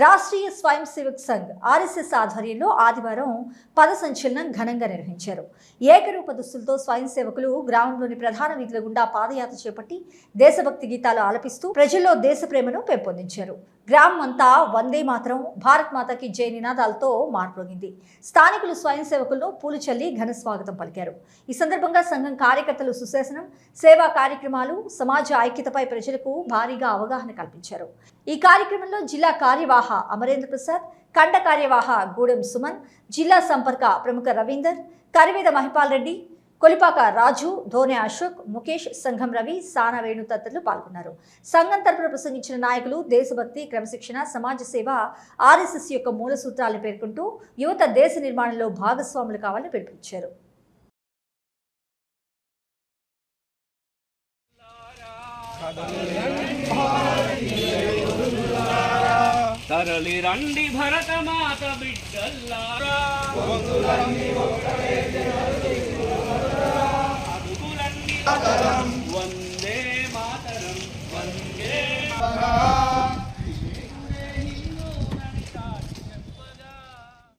రాష్ట్రీయ స్వయం సేవక్ సంఘ్ ఆర్ఎస్ఎస్ ఆధ్వర్యంలో ఆదివారం పద సంచలనం ఘనంగా నిర్వహించారు. ఏకరూప దుస్తులతో స్వయం సేవకులు గ్రామంలోని ప్రధాన వీధుల గుండా పాదయాత్ర చేపట్టి దేశభక్తి గీతాలు ఆలపిస్తూ ప్రజల్లో దేశ ప్రేమను పెంపొందించారు. గ్రామం అంతా వందే మాత్రం భారత్ మాతకి జై నినాదాలతో మార్పొగింది స్థానికులు స్వయం సేవకులను పూలు చల్లి ఘన స్వాగతం పలికారు. ఈ సందర్భంగా సంఘం కార్యకర్తలు సుశాసనం సేవా కార్యక్రమాలు సమాజ ఐక్యతపై ప్రజలకు భారీగా అవగాహన కల్పించారు. ఈ కార్యక్రమంలో జిల్లా కార్యవాహ అమరేంద్ర ప్రసాద్ ఖండ కార్యవాహ గూడెం సుమన్ జిల్లా సంపర్క ప్రముఖ రవీందర్ కరివేద మహిపాల్ రెడ్డి కొలిపాక రాజు ధోని అశోక్ ముఖేష్ సంఘం రవి సానా వేణు తదితరులు పాల్గొన్నారు. సంఘం తరపున ప్రసంగించిన నాయకులు దేశభక్తి క్రమశిక్షణ సమాజ సేవ ఆర్ఎస్ఎస్ యొక్క మూల సూత్రాలను పేర్కొంటూ యువత దేశ నిర్మాణంలో భాగస్వాములు కావాలని పిలుపునిచ్చారు. తరలి రండి భరత మాత బిడ్డల్లా వందే మాతరం వందే